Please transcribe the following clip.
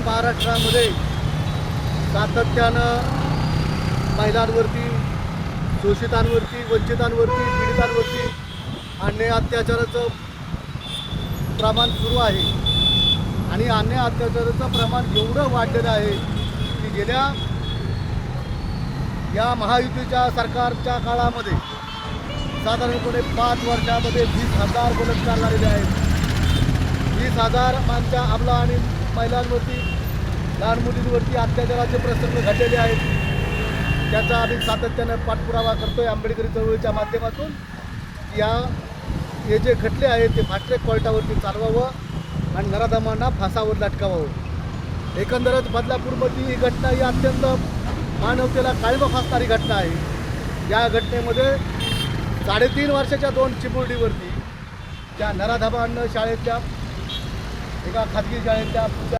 महाराष्ट्रामध्ये सातत्यानं महिलांवरती शोषितांवरती वंचितांवरती पीडितांवरती अन्य अत्याचाराचं प्रमाण सुरू आहे. आणि अन्य अत्याचाराचं प्रमाण एवढं वाढलेलं आहे की गेल्या या महायुतीच्या सरकारच्या काळामध्ये साधारणपणे पाच वर्षामध्ये वीस हजार बलात्कार झालेले आहेत वीस हजार मानच्या आपला आणि महिलांवरती लहान मुलींवरती अत्याचाराचे प्रसंग घडलेले आहेत. त्याचा आम्ही सातत्यानं पाठपुरावा करतोय आंबेडकरी चळवळीच्या माध्यमातून. या हे जे खटले आहेत ते फास्ट्रॅक कोर्टावरती चालवावं आणि नराधमांना फासावर लटकावावं. एकंदरच बदलापूरमधली ही घटना ही अत्यंत मानवतेला काळीमा फासणारी घटना आहे. या घटनेमध्ये साडेतीन वर्षाच्या दोन चिमुरडीवरती त्या नराधमांना शाळेतल्या 내가 가지길 잘했다. 부자.